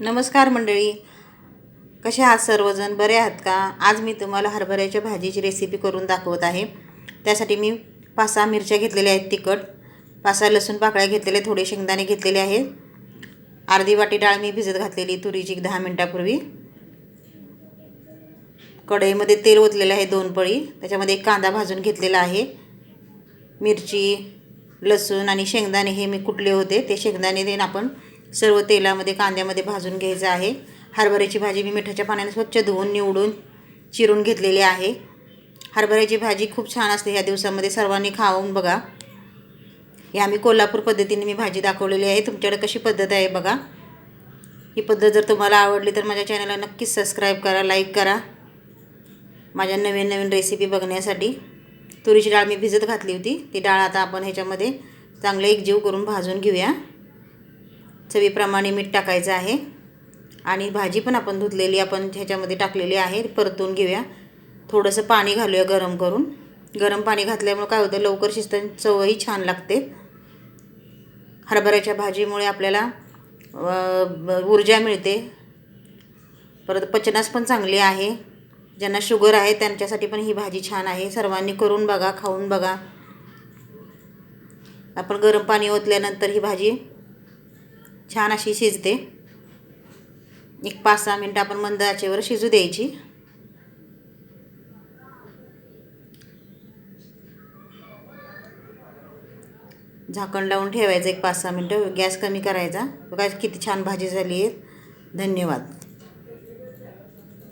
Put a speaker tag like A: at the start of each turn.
A: नमस्कार मंडळी. कसे आहात सर्वजण? बरे आहात का? आज मी तुम्हाला हरभऱ्याच्या भाजीची रेसिपी करून दाखवत आहे. त्यासाठी मी पाच सहा मिरच्या घेतलेल्या आहेत तिखट पाच सहा लसूण पाकळ्या घेतलेल्या थोडे शेंगदाणे घेतलेले आहेत. अर्धी वाटी डाळ मी भिजत घातलेली तुरीची दहा मिनटापूर्वी. कढईमध्ये तेल ओतलेलं आहे दोन पळी. त्याच्यामध्ये एक कांदा भाजून घेतलेला आहे. मिरची लसूण आणि शेंगदाणे हे मी कुटले होते. ते शेंगदाणे देईन आपण सर्व तेलामध्ये कांद्यामध्ये भाजून घ्यायचं आहे. हरभऱ्याची भाजी मी मिठाच्या पाण्याने स्वच्छ धुवून निवडून चिरून घेतलेली आहे. हरभऱ्याची भाजी खूप छान असते ह्या दिवसामध्ये सर्वांनी खाऊन बघा. या आम्ही कोल्हापूर पद्धतीने मी भाजी दाखवलेली आहे. तुमच्याकडे कशी पद्धत आहे बघा. ही पद्धत जर तुम्हाला आवडली तर माझ्या चॅनलला नक्कीच सबस्क्राईब करा लाईक करा. माझ्या नवीन नवीन रेसिपी बघण्यासाठी तुरीची डाळ मी भिजत घातली होती. ती डाळ आता आपण ह्याच्यामध्ये चांगलं एकजीव करून भाजून घेऊया. चवीप्रमाणे मीठ टाकायचं आहे. आणि भाजी पण आपण धुतलेली आपण ह्याच्यामध्ये टाकलेली आहे. परतून घेऊया. थोडंसं पाणी घालूया गरम करून. गरम पाणी घातल्यामुळे काय होतं लवकर शिजतं चवही छान लागते. हरभऱ्याच्या भाजीमुळे आपल्याला ऊर्जा मिळते. परत पचनास पण चांगली आहे. ज्यांना शुगर आहे त्यांच्यासाठी पण ही भाजी छान आहे. सर्वांनी करून बघा खाऊन बघा. आपण गरम पाणी ओतल्यानंतर ही भाजी छान अशी शिजते. एक पाच सहा मिनटं आपण मंद आचेवर शिजू द्यायची. झाकण लावून ठेवायचं एक पाच सहा मिनटं. गॅस कमी करायचा. बघा किती छान भाजी झाली आहे. धन्यवाद.